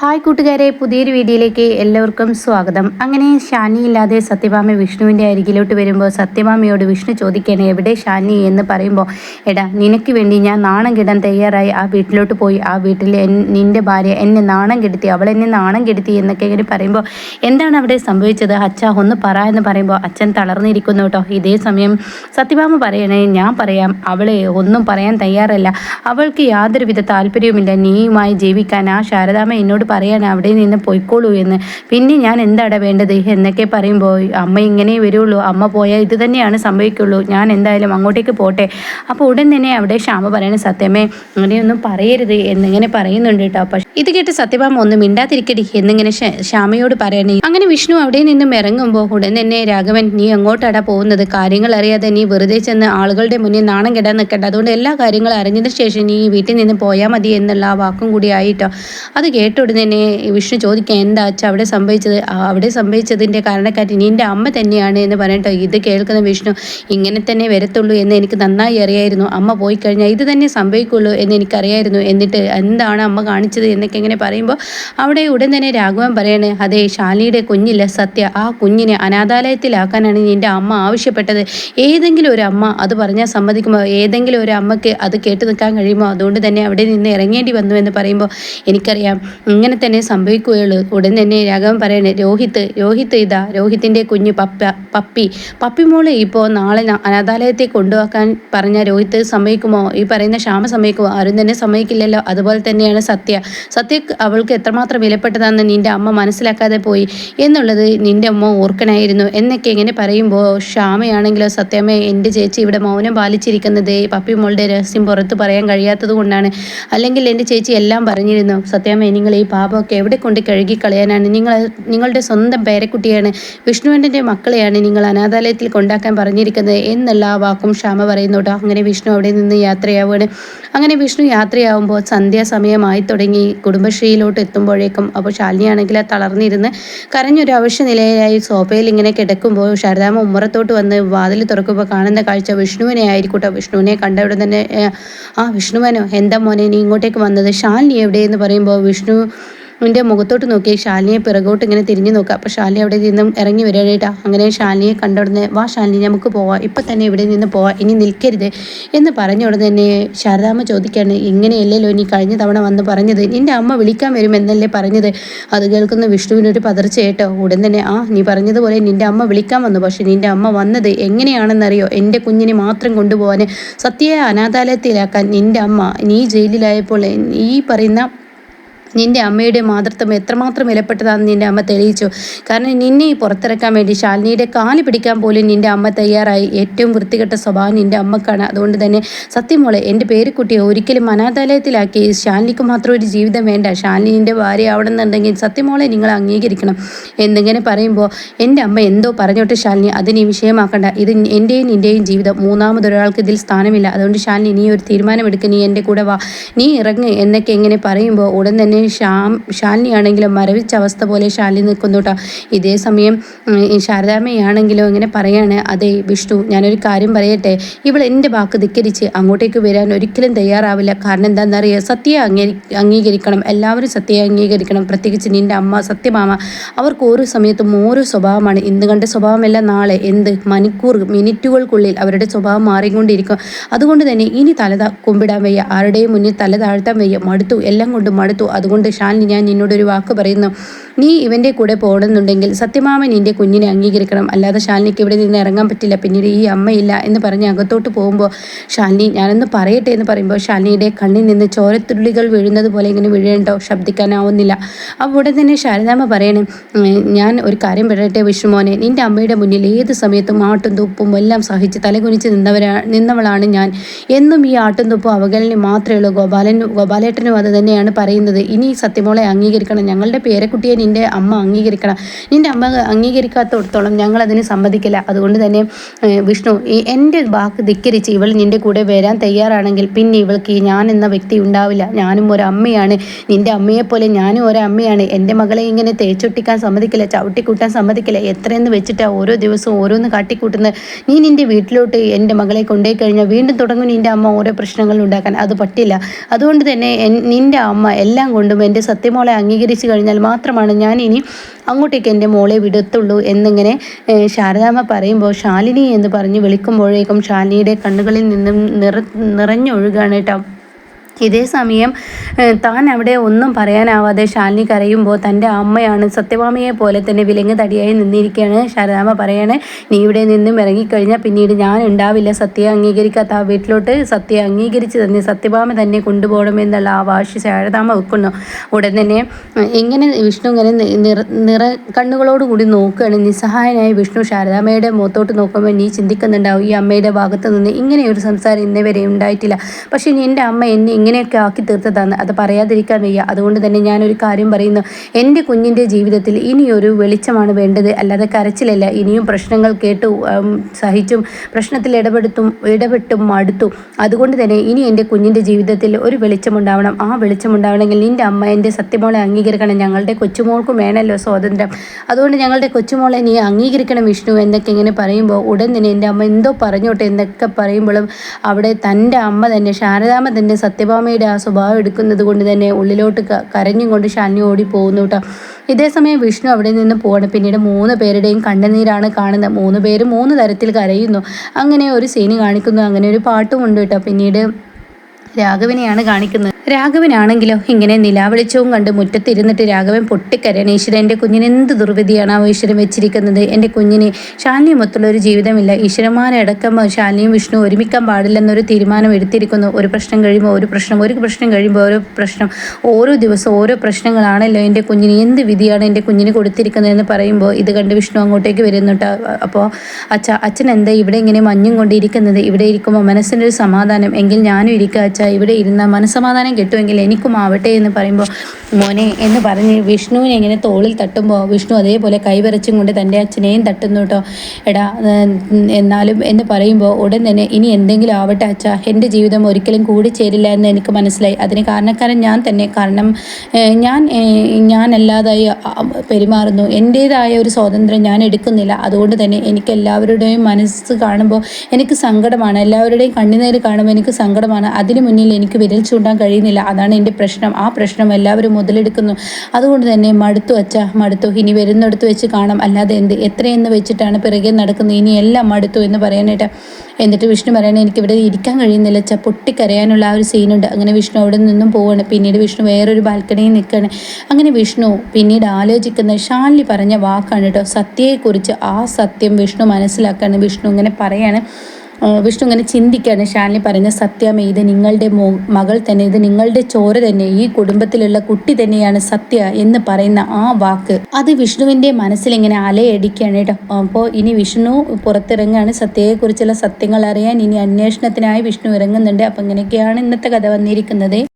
Hi കൂട്ടുകാരെ പുതിയൊരു വീഡിയോയിലേക്ക് എല്ലാവർക്കും സ്വാഗതം. അങ്ങനെ ഷാനി ഇല്ലാതെ സത്യഭാമ വിഷ്ണുവിന്റെ അരികിലോട്ട് വരുമ്പോൾ സത്യഭാമയോട് വിഷ്ണു ചോദിക്കണേ എവിടെ ഷാനി എന്ന് പറയുമ്പോൾ എടാ നിനക്ക് വേണ്ടി ഞാൻ നാണം കെടാൻ തയ്യാറായി. ആ വീട്ടിലോട്ട് പോയി. ആ വീട്ടിൽ നിന്റെ ഭാര്യ എന്നെ നാണം കെടുത്തി. അവൾ എന്നെ നാണം കെടുത്തി എന്നൊക്കെ ഇങ്ങനെ പറയുമ്പോൾ എന്താണ് അവിടെ സംഭവിച്ചത്? അച്ഛ ഒന്ന് പറ എന്ന് പറയുമ്പോൾ അച്ഛൻ തളർന്നിരിക്കുന്നു കേട്ടോ. ഇതേ സമയം സത്യഭാമ പറയണേ ഞാൻ പറയാം. അവളെ ഒന്നും പറയാൻ തയ്യാറല്ല. അവൾക്ക് യാതൊരുവിധ താല്പര്യവുമില്ല. നീയുമായി ജീവിക്കാൻ ആ ശാരദാമ്മ എന്നോട് പറയാൻ അവിടെ നിന്ന് പൊയ്ക്കോളൂ എന്ന്. പിന്നെ ഞാൻ എന്താണ് വേണ്ടത്? എന്നൊക്കെ പറയുമ്പോൾ അമ്മ ഇങ്ങനെ വരുള്ളൂ. അമ്മ പോയാൽ ഇത് തന്നെയാണ് സംഭവിക്കുള്ളൂ. ഞാൻ എന്തായാലും അങ്ങോട്ടേക്ക് പോട്ടെ. അപ്പോൾ ഉടൻ തന്നെ അവിടെ ശ്യാമ പറയണ സത്യമേ അങ്ങനെയൊന്നും പറയരുത്. എന്നിങ്ങനെ പറയുന്നുണ്ട് കേട്ടോ. പക്ഷേ ഇത് കേട്ട് സത്യഭാമ ഒന്നും മിണ്ടാതിരിക്കടി എന്നിങ്ങനെ ക്ഷാമയോട് പറയണേ അങ്ങനെ വിഷ്ണു അവിടെ നിന്നും ഇറങ്ങുമ്പോൾ ഉടൻ തന്നെ രാഘവൻ നീ എങ്ങോട്ടാടാ പോകുന്നത്? കാര്യങ്ങൾ അറിയാതെ നീ വെറുതെ ചെന്ന് ആളുകളുടെ മുന്നിൽ നാണം കെടാൻ നിൽക്കണ്ട. അതുകൊണ്ട് എല്ലാ കാര്യങ്ങളും അറിഞ്ഞതിന് ശേഷം നീ വീട്ടിൽ നിന്ന് പോയാൽ മതി എന്നുള്ള ആ വാക്കും കൂടി ആയിട്ടോ. അത് കേട്ട തന്നെ വിഷ്ണു ചോദിക്കാൻ എന്താ അച്ഛ അവിടെ സംഭവിച്ചത്? അവിടെ സംഭവിച്ചതിന്റെ കാരണക്കാരി നിന്റെ അമ്മ തന്നെയാണ് എന്ന് പറഞ്ഞിട്ട്? ഇത് കേൾക്കുന്ന വിഷ്ണു ഇങ്ങനെ തന്നെ വരത്തുള്ളൂ എന്ന് എനിക്ക് നന്നായി അറിയായിരുന്നു. അമ്മ പോയി കഴിഞ്ഞാൽ ഇത് തന്നെ സംഭവിക്കുള്ളൂ എന്ന് എനിക്കറിയായിരുന്നു. എന്നിട്ട് എന്താണ് അമ്മ കാണിച്ചത്? എന്നൊക്കെ ഇങ്ങനെ പറയുമ്പോൾ അവിടെ ഉടൻ തന്നെ രാഘവൻ പറയണേ അതെ ശാലിയുടെ കുഞ്ഞില്ല സത്യ. ആ കുഞ്ഞിനെ അനാഥാലയത്തിലാക്കാനാണ് നിന്റെ അമ്മ ആവശ്യപ്പെട്ടത്. ഏതെങ്കിലും ഒരു അമ്മ അത് പറഞ്ഞാൽ സമ്മതിക്കുമ്പോൾ ഏതെങ്കിലും ഒരു അമ്മയ്ക്ക് അത് കേട്ട് നിൽക്കാൻ കഴിയുമോ? അതുകൊണ്ട് തന്നെ അവിടെ നിന്ന് ഇറങ്ങേണ്ടി വന്നു എന്ന് പറയുമ്പോൾ എനിക്കറിയാം. ഇങ്ങനെ തന്നെ സംഭവിക്കുകയുള്ളൂ. ഉടൻ തന്നെ രാഘവൻ പറയണേ രോഹിത് രോഹിത് ഇതാ രോഹിത്തിന്റെ കുഞ്ഞ് പപ്പ പപ്പി. പപ്പി മോളെ ഇപ്പോൾ നാളെ അനാഥാലയത്തെ കൊണ്ടുപോക്കാൻ പറഞ്ഞ രോഹിത്ത് സമ്മതിക്കുമോ? ഈ പറയുന്ന ക്ഷാമ സമ്മതിക്കുമോ? ആരും തന്നെ സമ്മതിക്കില്ലല്ലോ. അതുപോലെ തന്നെയാണ് സത്യ. സത്യ അവൾക്ക് എത്രമാത്രം വിലപ്പെട്ടതാണെന്ന് നിന്റെ അമ്മ മനസ്സിലാക്കാതെ പോയി. എന്നുള്ളത് നിന്റെ അമ്മ ഓർക്കണായിരുന്നു എന്നൊക്കെ ഇങ്ങനെ പറയുമ്പോൾ ക്ഷാമയാണെങ്കിലോ സത്യമേ എന്റെ ചേച്ചി ഇവിടെ മൗനം പാലിച്ചിരിക്കുന്നത് പപ്പി മോളുടെ രഹസ്യം പുറത്ത് പറയാൻ കഴിയാത്തത് കൊണ്ടാണ്. അല്ലെങ്കിൽ എന്റെ ചേച്ചി എല്ലാം പറഞ്ഞിരുന്നു. സത്യമേ നിങ്ങൾ ഈ പാപമൊക്കെ എവിടെ കൊണ്ട് കഴുകി കളയാനാണ്? നിങ്ങൾ നിങ്ങളുടെ സ്വന്തം പേരക്കുട്ടിയാണ്. വിഷ്ണുവിന്റെ മക്കളെയാണ് നിങ്ങൾ അനാഥാലയത്തിൽ കൊണ്ടാക്കാൻ പറഞ്ഞിരിക്കുന്നത് എന്നുള്ള ആ വാക്കും ക്ഷാമ പറയുന്നു അങ്ങനെ വിഷ്ണു അവിടെ നിന്ന് യാത്രയാവുകയാണ്. അങ്ങനെ വിഷ്ണു യാത്രയാവുമ്പോൾ സന്ധ്യാസമയമായി തുടങ്ങി. കുടുംബശ്രീയിലോട്ട് എത്തുമ്പോഴേക്കും അപ്പോൾ ശാലിനിയാണെങ്കിൽ തളർന്നിരുന്ന് കരഞ്ഞൊരു അവശ്യ നിലയിലായി സോഫയിൽ ഇങ്ങനെ കിടക്കുമ്പോൾ ശാരദാമ്മ ഉമ്മറത്തോട്ട് വന്ന് വാതിൽ തുറക്കുമ്പോൾ കാണുന്ന കാഴ്ച വിഷ്ണുവിനെ ആയിരിക്കട്ടോ വിഷ്ണുവിനെ കണ്ട ഉടൻ തന്നെ ആ വിഷ്ണുവനോ എന്താ മോനെ നീ ഇങ്ങോട്ടേക്ക് വന്നത്? ശാലിനി എവിടെയെന്ന് പറയുമ്പോൾ വിഷ്ണു ന്റെ മുഖത്തോട്ട് നോക്കി ശാലിനിയെ പിറകോട്ട് ഇങ്ങനെ തിരിഞ്ഞു നോക്കുക. അപ്പോൾ ശാലിനി അവിടെ നിന്നും ഇറങ്ങി വരാനായിട്ടാ അങ്ങനെ ശാലിനിയെ കണ്ട ഉടനെ വാ ശാലിനി നമുക്ക് പോവാം. ഇപ്പം തന്നെ ഇവിടെ നിന്ന് പോവാം ഇനി നിൽക്കരുത്. എന്ന് പറഞ്ഞ ഉടനെ തന്നെ ശാരദാമ്മ ചോദിക്കുകയാണ് ഇങ്ങനെയല്ലല്ലോ നീ കഴിഞ്ഞ തവണ വന്ന് പറഞ്ഞത്? നിന്റെ അമ്മ വിളിക്കാൻ വരുമെന്നല്ലേ പറഞ്ഞത്? അത് കേൾക്കുന്ന വിഷ്ണുവിനൊരു പതർച്ച കേട്ടോ. ഉടൻ തന്നെ ആ നീ പറഞ്ഞതുപോലെ നിന്റെ അമ്മ വിളിക്കാൻ വന്നു. പക്ഷേ നിന്റെ അമ്മ വന്നത് എങ്ങനെയാണെന്നറിയോ? എന്റെ കുഞ്ഞിനെ മാത്രം കൊണ്ടുപോകാൻ സത്യയെ അനാഥാലയത്തിലാക്കാൻ നിന്റെ അമ്മ നീ ജയിലിലായപ്പോൾ ഈ പറയുന്ന നിന്റെ അമ്മയുടെ മാതൃത്വം എത്രമാത്രം വിലപ്പെട്ടതാണെന്ന് നിന്റെ അമ്മ തെളിയിച്ചു. കാരണം നിന്നെ പുറത്തിറക്കാൻ വേണ്ടി ശാലിനിയുടെ കാൽ പിടിക്കാൻ പോലും നിന്റെ അമ്മ തയ്യാറായി. ഏറ്റവും വൃത്തികെട്ട സ്വഭാവം നിന്റെ അമ്മക്കാണ്. അതുകൊണ്ട് തന്നെ സത്യമോളെ എന്റെ പേരുക്കുട്ടിയെ ഒരിക്കലും അനാഥാലയത്തിലാക്കി ശാലിനിക്ക് മാത്രം ഒരു ജീവിതം വേണ്ട. ശാലിനിന്റെ ഭാര്യ ആവണമെന്നുണ്ടെങ്കിൽ സത്യമോളെ നിങ്ങൾ അംഗീകരിക്കണം. എന്നിങ്ങനെ പറയുമ്പോൾ എന്റെ അമ്മ എന്തോ പറഞ്ഞോട്ടെ ശാലിനി അത് വിഷയമാക്കണ്ട. ഇത് എന്റെയും നിന്റെയും ജീവിതം. മൂന്നാമതൊരാൾക്ക് ഇതിൽ സ്ഥാനമില്ല. അതുകൊണ്ട് ശാലിനി നീ ഒരു തീരുമാനമെടുക്കുക നീ എന്റെ കൂടെ വാ. നീ ഇറങ്ങ് എന്നൊക്കെ ഇങ്ങനെ പറയുമ്പോൾ ഉടൻ തന്നെ ശ്യാം ശാലിനിയാണെങ്കിലും മരവിച്ച അവസ്ഥ പോലെ ശാലിനി നിൽക്കുന്നു കേട്ടോ ഇതേ സമയം ശാരദാമ്മയാണെങ്കിലും ഇങ്ങനെ പറയാണ് അതെ വിഷ്ണു ഞാനൊരു കാര്യം പറയട്ടെ. ഇവൾ എന്റെ വാക്ക് ധിക്കരിച്ച് അങ്ങോട്ടേക്ക് വരാൻ ഒരിക്കലും തയ്യാറാവില്ല. കാരണം എന്താണെന്നറിയാം സത്യം അംഗീ അംഗീകരിക്കണം. എല്ലാവരും സത്യം അംഗീകരിക്കണം. പ്രത്യേകിച്ച് നിന്റെ അമ്മ സത്യമാമ. അവർക്ക് ഓരോ സമയത്തും ഓരോ സ്വഭാവമാണ്. ഇന്ന് കണ്ട സ്വഭാവമല്ല നാളെ. എന്ത്? മണിക്കൂർ മിനിറ്റുകൾക്കുള്ളിൽ അവരുടെ സ്വഭാവം മാറിക്കൊണ്ടിരിക്കും. അതുകൊണ്ട് തന്നെ ഇനി തല കുമ്പിടാൻ വയ്യ. ആരുടെയും മുന്നിൽ തല താഴ്ത്താൻ വയ്യ. മടുത്തു. എല്ലാം കൊണ്ട് മടുത്തു. അതുകൊണ്ട് ഷാലിനി ഞാൻ നിന്നോടൊരു വാക്ക് പറയുന്നു. നീ ഇവന്റെ കൂടെ പോകണമെന്നുണ്ടെങ്കിൽ സത്യമാമൻ നിന്റെ കുഞ്ഞിനെ അംഗീകരിക്കണം. അല്ലാതെ ഷാലിനിക്ക് ഇവിടെ നിന്ന് ഇറങ്ങാൻ പറ്റില്ല. പിന്നീട് ഈ അമ്മയില്ല എന്ന് പറഞ്ഞ് അകത്തോട്ട് പോകുമ്പോൾ ഷാലിനി ഞാനൊന്ന് പറയട്ടെ എന്ന് പറയുമ്പോൾ ഷാലിനിയുടെ കണ്ണിൽ നിന്ന് ചോരത്തുള്ളികൾ വീഴുന്നത് പോലെ ഇങ്ങനെ വീഴേണ്ടോ ശബ്ദിക്കാനാവുന്നില്ല. അപ്പോൾ ഉടൻ തന്നെ ശാരദാമ്മ പറയണേ ഞാൻ ഒരു കാര്യം പറയട്ടെ വിഷ്ണുമോനെ. നിന്റെ അമ്മയുടെ മുന്നിൽ ഏത് സമയത്തും ആട്ടും തുപ്പും എല്ലാം സഹിച്ച് തലകുനിച്ച് നിന്നവരാണ് നിന്നവളാണ് ഞാൻ. എന്നും ഈ ആട്ടും തുപ്പും അവഗണന മാത്രമേ ഉള്ളൂ. ഗോപാലൻ ഗോപാലേട്ടനും അത് തന്നെയാണ് പറയുന്നത്. ഇനി സത്യമോളെ അംഗീകരിക്കണം. ഞങ്ങളുടെ പേരക്കുട്ടിയെ നിന്റെ അമ്മ അംഗീകരിക്കണം. നിന്റെ അമ്മ അംഗീകരിക്കാത്തടത്തോളം ഞങ്ങൾ അതിന് സമ്മതിക്കില്ല. അതുകൊണ്ട് തന്നെ വിഷ്ണു ഈ എന്റെ വാക്ക് ധിക്കരിച്ച് ഇവൾ നിന്റെ കൂടെ വരാൻ തയ്യാറാണെങ്കിൽ പിന്നെ ഇവൾക്ക് ഞാൻ എന്ന വ്യക്തി ഉണ്ടാവില്ല. ഞാനും ഒരു അമ്മയാണ്. നിന്റെ അമ്മയെപ്പോലെ ഞാനും ഒരു അമ്മയാണ്. എന്റെ മകളെ ഇങ്ങനെ തേച്ചൊട്ടിക്കാൻ സമ്മതിക്കില്ല ചവിട്ടിക്കൂട്ടാൻ സമ്മതിക്കില്ല. എത്രയെന്ന് വെച്ചിട്ടാണ് ഓരോ ദിവസവും ഓരോന്ന് കാട്ടിക്കൂട്ടുന്നത്. നീ നിന്റെ വീട്ടിലോട്ട് എന്റെ മകളെ കൊണ്ടുപോയി കഴിഞ്ഞാൽ വീണ്ടും തുടങ്ങും നിന്റെ അമ്മ ഓരോ പ്രശ്നങ്ങൾ ഉണ്ടാക്കാൻ. അത് പറ്റില്ല. അതുകൊണ്ട് തന്നെ നിന്റെ അമ്മ എല്ലാം കൊണ്ട് കൊണ്ടും എന്റെ സത്യമോളെ അംഗീകരിച്ചു കഴിഞ്ഞാൽ മാത്രമാണ് ഞാൻ ഇനി അങ്ങോട്ടേക്ക് എന്റെ മോളെ വിടത്തുള്ളൂ എന്നിങ്ങനെ ശാരദാമ്മ പറയുമ്പോൾ ശാലിനി എന്ന് പറഞ്ഞ് വിളിക്കുമ്പോഴേക്കും ശാലിനിയുടെ കണ്ണുകളിൽ നിന്നും നിറ നിറഞ്ഞൊഴുകാണ് കേട്ടോ ഇതേ സമയം താൻ അവിടെ ഒന്നും പറയാനാവാതെ ശാലിനി കരയുമ്പോൾ തന്റെ അമ്മയാണ് സത്യഭാമയെ പോലെ തന്നെ വിലങ്ങ് തടിയായി നിന്നിരിക്കുകയാണ്. ശാരദാമ്മ പറയാണ് നീ ഇവിടെ നിന്നും ഇറങ്ങിക്കഴിഞ്ഞാൽ പിന്നീട് ഞാൻ ഉണ്ടാവില്ല. സത്യം അംഗീകരിക്കാത്ത ആ വീട്ടിലോട്ട് സത്യം അംഗീകരിച്ച് തന്നെ സത്യഭാമ തന്നെ കൊണ്ടുപോകണമെന്നുള്ള ആ വാശി ശാരദാമ്മ വെക്കുന്നു. ഉടൻ തന്നെ ഇങ്ങനെ വിഷ്ണു ഇങ്ങനെ നിറ നിറ കണ്ണുകളോടുകൂടി നോക്കുകയാണ്. നിസ്സഹായനായ വിഷ്ണു ശാരദാമ്മയുടെ മുഖത്തോട്ട് നോക്കുമ്പോൾ നീ ചിന്തിക്കുന്നുണ്ടാവും ഈ അമ്മയുടെ ഭാഗത്ത് നിന്ന് ഇങ്ങനെയൊരു സംസാരം ഇന്നേ വരെ ഉണ്ടായിട്ടില്ല. പക്ഷേ എന്റെ അമ്മ എന്നെ ഇങ്ങനെയൊക്കെ ആക്കി തീർത്തതാണ് അത് പറയാതിരിക്കാൻ വയ്യ. അതുകൊണ്ട് തന്നെ ഞാനൊരു കാര്യം പറയുന്നു. എന്റെ കുഞ്ഞിന്റെ ജീവിതത്തിൽ ഇനിയൊരു വെളിച്ചമാണ് വേണ്ടത്. അല്ലാതെ കരച്ചിലല്ല. ഇനിയും പ്രശ്നങ്ങൾ കേട്ടു സഹിച്ചും പ്രശ്നത്തിൽ ഇടപെടുത്തും ഇടപെട്ടും മടുത്തു. അതുകൊണ്ട് തന്നെ ഇനി എന്റെ കുഞ്ഞിന്റെ ജീവിതത്തിൽ ഒരു വെളിച്ചമുണ്ടാവണം. ആ വെളിച്ചമുണ്ടാവണമെങ്കിൽ നിന്റെ അമ്മ എന്റെ സത്യമോളെ അംഗീകരിക്കണം. ഞങ്ങളുടെ കൊച്ചുമോൾക്കും വേണമല്ലോ സ്വാതന്ത്ര്യം. അതുകൊണ്ട് ഞങ്ങളുടെ കൊച്ചുമോളെ നീ അംഗീകരിക്കണം വിഷ്ണു എന്നൊക്കെ ഇങ്ങനെ പറയുമ്പോൾ ഉടൻ തന്നെ എന്റെ അമ്മ എന്തോ പറഞ്ഞോട്ടെ എന്നൊക്കെ പറയുമ്പോഴും അവിടെ തന്റെ അമ്മ തന്നെ ശാരദാമ്മ തന്നെ സത്യഭാമ സത്യഭാമയുടെ ആ സ്വഭാവം എടുക്കുന്നത് കൊണ്ട് തന്നെ ഉള്ളിലോട്ട് കരഞ്ഞും കൊണ്ട് ശാലിനി ഓടി പോകുന്നു കേട്ടോ ഇതേസമയം വിഷ്ണു അവിടെ നിന്ന് പോകണം പിന്നീട് മൂന്ന് പേരുടെയും കണ്ണുനീരാണ് കാണുന്നത്. മൂന്ന് പേര് മൂന്ന് തരത്തിൽ കരയുന്നു. അങ്ങനെ ഒരു സീന് കാണിക്കുന്നു. അങ്ങനെ ഒരു പാട്ടുമുണ്ട് കേട്ടോ പിന്നീട് രാഘവനെയാണ് കാണിക്കുന്നത്. രാഘവനാണെങ്കിലോ? ഇങ്ങനെ നിലാവിളിച്ചവും കണ്ട് മുറ്റത്തിരുന്നിട്ട് രാഘവൻ പൊട്ടിക്കരയാണ്. ഈശ്വരൻ എന്റെ കുഞ്ഞിന് എന്ത് ദുർവിധിയാണ് ആ ഈശ്വരൻ വെച്ചിരിക്കുന്നത്? എന്റെ കുഞ്ഞിന് ശാലിനിയുമൊത്തുള്ള ഒരു ജീവിതമില്ല. ഈശ്വരന്മാരടക്കം ശാലിനിയും വിഷ്ണു ഒരുമിക്കാൻ പാടില്ലെന്നൊരു തീരുമാനം എടുത്തിരിക്കുന്നു. ഒരു പ്രശ്നം കഴിയുമ്പോൾ ഒരു പ്രശ്നം ഒരു പ്രശ്നം കഴിയുമ്പോൾ ഓരോ പ്രശ്നം ഓരോ ദിവസം ഓരോ പ്രശ്നങ്ങളാണല്ലോ എന്റെ കുഞ്ഞിന്. എന്ത് വിധിയാണ് എന്റെ കുഞ്ഞിന് കൊടുത്തിരിക്കുന്നതെന്ന് പറയുമ്പോൾ ഇത് കണ്ട് വിഷ്ണു അങ്ങോട്ടേക്ക് വരുന്നുണ്ട് അപ്പോൾ അച്ഛ അച്ഛൻ എന്താ ഇവിടെ ഇങ്ങനെ മഞ്ഞും കൊണ്ടിരിക്കുന്നത്? ഇവിടെ ഇരിക്കുമ്പോൾ മനസ്സിനൊരു സമാധാനം. എങ്കിൽ ഞാനും ഇരിക്കുക അച്ഛ. ഇവിടെ ഇരുന്ന മനസ്സമാധാനം കിട്ടുമെങ്കിൽ എനിക്കും ആവട്ടെ എന്ന് പറയുമ്പോൾ മോനെ എന്ന് പറഞ്ഞ് വിഷ്ണുവിനെ ഇങ്ങനെ തോളിൽ തട്ടുമ്പോൾ വിഷ്ണു അതേപോലെ കൈവരച്ചും കൊണ്ട് തന്റെ അച്ഛനെയും തട്ടുന്നു കേട്ടോ എടാ എന്നാലും എന്ന് പറയുമ്പോൾ ഉടൻ തന്നെ ഇനി എന്തെങ്കിലും ആവട്ടെ അച്ഛാ. എന്റെ ജീവിതം ഒരിക്കലും കൂടി ചേരില്ല എന്ന് എനിക്ക് മനസ്സിലായി. അതിന് കാരണക്കാരൻ ഞാൻ തന്നെ. കാരണം ഞാൻ ഞാനല്ലാതായി പെരുമാറുന്നു. എന്റേതായ ഒരു സ്വാതന്ത്ര്യം ഞാൻ എടുക്കുന്നില്ല. അതുകൊണ്ട് തന്നെ എനിക്ക് എല്ലാവരുടെയും മനസ്സ് കാണുമ്പോൾ എനിക്ക് സങ്കടമാണ്. എല്ലാവരുടെയും കണ്ണുനീര് കാണുമ്പോൾ എനിക്ക് സങ്കടമാണ്. അതിനു മുന്നിൽ എനിക്ക് വിരൽ ചൂണ്ടാൻ കഴിയുന്നില്ല. അതാണ് എന്റെ പ്രശ്നം. ആ പ്രശ്നം എല്ലാവരും മുതലെടുക്കുന്നു. അതുകൊണ്ട് തന്നെ മടുത്തു വച്ച മടുത്തു. ഇനി വരുന്നിടത്ത് വെച്ച് കാണാം. അല്ലാതെ എന്ത് എത്രയെന്ന് വെച്ചിട്ടാണ് പിറകെ നടക്കുന്നത്? ഇനി എല്ലാം മടുത്തു എന്ന് പറയാനായിട്ട് എന്നിട്ട് വിഷ്ണു പറയണേ എനിക്കിവിടെ ഇരിക്കാൻ കഴിയുന്നില്ല അച്ഛ. പൊട്ടിക്കരയാനുള്ള ആ ഒരു സീനുണ്ട്. അങ്ങനെ വിഷ്ണു അവിടെ നിന്നും പോവാണ്. പിന്നീട് വിഷ്ണു വേറൊരു ബാൽക്കണിയിൽ നിൽക്കുകയാണ്. അങ്ങനെ വിഷ്ണു പിന്നീട് ആലോചിക്കുന്ന ഷാലി പറഞ്ഞ വാക്കാണ് കേട്ടോ സത്യയെക്കുറിച്ച് ആ സത്യം വിഷ്ണു മനസ്സിലാക്കാണ് വിഷ്ണു ഇങ്ങനെ പറയാണ്. വിഷ്ണു ഇങ്ങനെ ചിന്തിക്കുകയാണ്. ഷാനി പറഞ്ഞ സത്യമേ ഇത് നിങ്ങളുടെ മകൾ തന്നെ ഇത് നിങ്ങളുടെ ചോര തന്നെ ഈ കുടുംബത്തിലുള്ള കുട്ടി തന്നെയാണ് സത്യ എന്ന് പറയുന്ന ആ വാക്ക്. അത് വിഷ്ണുവിന്റെ മനസ്സിലിങ്ങനെ അലയടിക്കുകയാണ് കേട്ടോ. അപ്പോൾ ഇനി വിഷ്ണു പുറത്തിറങ്ങുകയാണ്. സത്യയെക്കുറിച്ചുള്ള സത്യങ്ങൾ അറിയാൻ ഇനി അന്വേഷണത്തിനായി വിഷ്ണു ഇറങ്ങുന്നുണ്ട്. അപ്പം ഇങ്ങനെയൊക്കെയാണ് ഇന്നത്തെ കഥ വന്നിരിക്കുന്നത്.